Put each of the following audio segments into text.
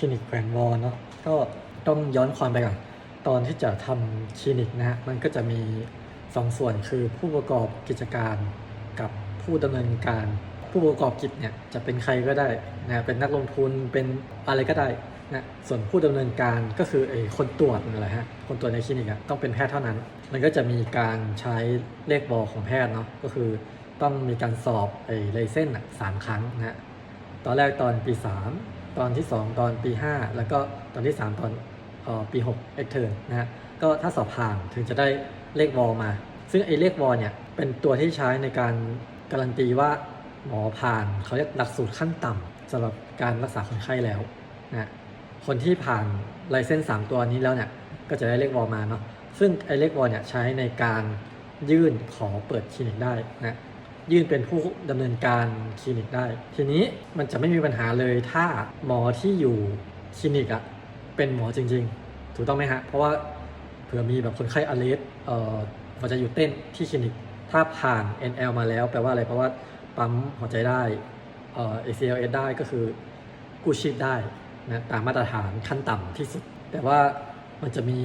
ลินิกแขวนวอลเนาะก็ต้องย้อนความไปก่อนตอนที่จะทำคลินิกนะฮะมันก็จะมีสองส่วนคือผู้ประกอบกิจการกับผู้ดำเนินการ ผู้ประกอบกิจเนี่ยจะเป็นใครก็ได้นะเป็นนักลงทุนเป็นอะไรก็ได้นะส่วนผู้ดำเนินการก็คือไอ้คนตรวจนั่นแหละฮะคนตรวจในคลินิกอะต้องเป็นแพทย์เท่านั้น มันก็จะมีการใช้เลขบอของแพทย์เนาะก็คือต้องมีการสอบไอ้ไลเส้นสามครั้งนะฮะตอนแรกตอนปี 3 ตอนที่ 2 ตอนปี 5 แล้วก็ตอนที่ 3 ตอนออปี6 e x t e r n นะฮะก็ถ้าสอบผ่านถึงจะได้เลขวอลมา ซึ่งไอ้เลขวอลเนี่ยเป็นตัวที่ใช้ในการการันตีว่าหมอผ่านเขาเรียกหลักสูตรขั้นต่ำสำหรับการรักษาคนไข้แล้วนะคนที่ผ่านลเซนส์3ตัวนี้แล้วเนี่ยก็จะได้เลขวอลมาเนาะซึ่งไอ้เลขวอลเนี่ยใช้ในการยื่นขอเปิดคลินิกได้นะ ยื่นเป็นผู้ดำเนินการคลินิกได้ ทีนี้มันจะไม่มีปัญหาเลยถ้าหมอที่อยู่คลินิกอะเป็นหมอจริง ๆ ถูกต้องไหมฮะ เพราะว่าเผื่อมีแบบคนไข้อเลสเอ่อมันจะอยู่เต้นที่คลินิก ถ้าผ่าน NL มาแล้วแปลว่าอะไร เพราะว่าปั๊มหัวใจได้เอ่อ ACLS ได้ก็คือกู้ชีพได้นะตามมาตรฐานขั้นต่ำที่สุด แต่ว่ามันจะมี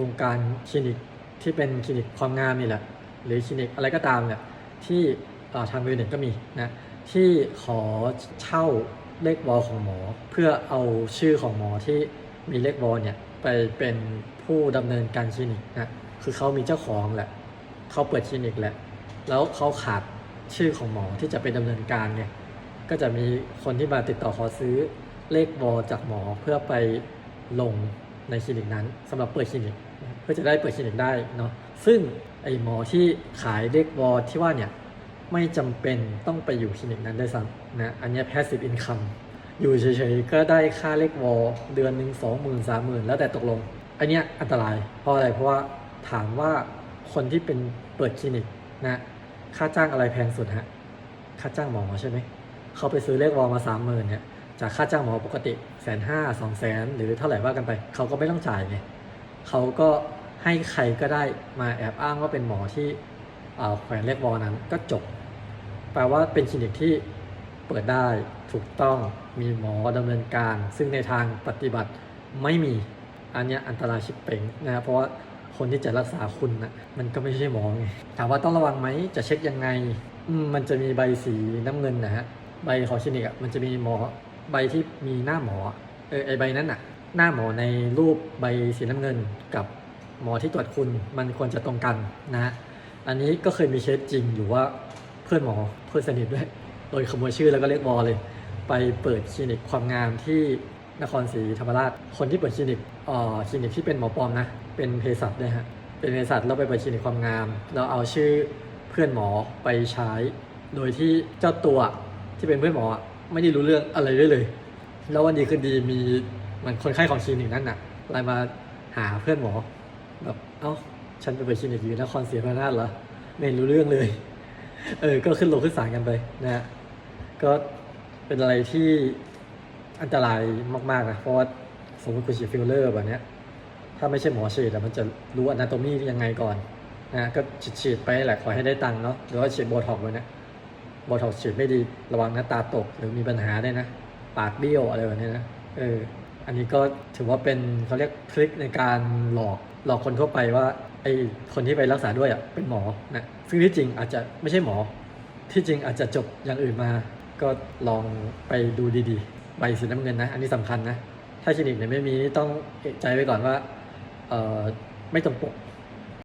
วงการคลินิกที่เป็นคลินิกความงามนี่แหละ หรือคลินิกอะไรก็ตามเนี่ยที่ ทางเวเน็ตก็มีนะที่ขอเช่าเลขวอลของหมอ เพื่อเอาชื่อของหมอที่มีเลขวอลเนี่ยไปเป็นผู้ดำเนินการคลินิกนะคือเขามีเจ้าของแหละเขาเปิดคลินิกแหละแล้วเขาขาดชื่อของหมอที่จะเป็นดำเนินการเนี่ยก็จะมีคนที่มาติดต่อขอซื้อเลขวอลจากหมอเพื่อไปลงในคลินิกนั้นสำหรับเปิดคลินิก เพื่อจะได้เปิดคลินิกได้เนาะซึ่งไอหมอที่ขายเลขวอลที่ว่าเนี่ย ไม่จำเป็นต้องไปอยู่คลินิกนั้นได้ซ้ำนะ อันนี้ passive income อยู่เฉยๆ ก็ได้ค่าเลขวอลเดือนหนึ่งสองหมื่นสามหมื่นแล้วแต่ตกลง อันนี้อันตรายเพราะอะไรเพราะว่าถามว่าคนที่เป็นเปิดคลินิกนะค่าจ้างอะไรแพงสุดฮะค่าจ้างหมอใช่ไหมเขาไปซื้อเลขวอลมาสามหมื่นเนี่ยจากค่าจ้างหมอปกติแสนห้าสองแสนหรือเท่าไหร่ว่ากันไป เขาก็ไม่ต้องจ่ายไงเขาก็ให้ใครก็ได้มาแอบอ้างว่าเป็นหมอที่ แขวนเลขวอนั้นก็จบ แปลว่าเป็นคลินิกที่เปิดได้ถูกต้องมีหมอดำเนินการ ซึ่งในทางปฏิบัติไม่มีอันนี้อันตรายชิบเป่งนะครับเพราะว่าคนที่จะรักษาคุณนะมันก็ไม่ใช่หมอไงถามว่าต้องระวังไหมจะเช็คยังไงอืมมันจะมีใบสีน้ำเงินนะฮะใบของคลินิกอะมันจะมีหมอใบที่มีหน้าหมอเออไอใบนั้นอะ หน้าหมอในรูปใบสีน้ำเงินกับหมอที่ตรวจคุณมันควรจะตรงกันนะฮะ อันนี้ก็เคยมีเคสจริงอยู่ว่าเพื่อนหมอเพื่อนสนิทด้วยโดยขโมยชื่อแล้วก็เรียกวอเลย ไปเปิดคลินิกความงามที่นครศรีธรรมราช คนที่เปิดคลินิกเอ่อคลินิกที่เป็นหมอปลอมนะ เป็นเภสัชด้วยฮะ เป็นเภสัชแล้วไปเปิดคลินิกความงามแล้วเอาชื่อเพื่อนหมอไปใช้ โดยที่เจ้าตัวที่เป็นเพื่อนหมอไม่ได้รู้เรื่องอะไรด้วยเลย แล้ววันดีคืนดีมีเหมันคนไข้ของคลินิกนั้นน่ะไลน์มาหาเพื่อนหมอแบบเอ้า ฉันไปเปิดคลินิกอยู่นครศรีธรรมราชเหรอไม่รู้เรื่องเลย เออ ก็ขึ้นลงขึ้นศาลกันไปนะฮะก็เป็นอะไรที่อันตรายมากๆนะเพราะว่าสมมติคุณฉีดฟิลเลอร์แบบเนี้ยถ้าไม่ใช่หมอฉีดอะมันจะรู้อนาโตมียังไงก่อนนะก็ฉีดๆไปแหละขอให้ได้ตังค์เนาะหรือว่าฉีดโบท็อกซ์ไว้นี่ยโบท็อกซ์ฉีดไม่ดีระวังหนะตาตกหรือมีปัญหาได้นะ ปากเบี้ยวอะไรแบบนี้นะเออ อันนี้ก็ถือว่าเป็นเขาเรียกทริคในการหลอกหลอกคนทั่วไปว่าไอคนที่ไปรักษาด้วยอะเป็นหมอนะซึ่งที่จริงอาจจะไม่ใช่หมอ ที่จริงอาจจะจบอย่างอื่นมา ก็ลองไปดูดีๆ ใบสีน้ำเงินนะ อันนี้สำคัญนะ ถ้าคลินิกเนี่ยไม่มีต้องเอกใจไว้ก่อนว่าเออไม่ตรงปก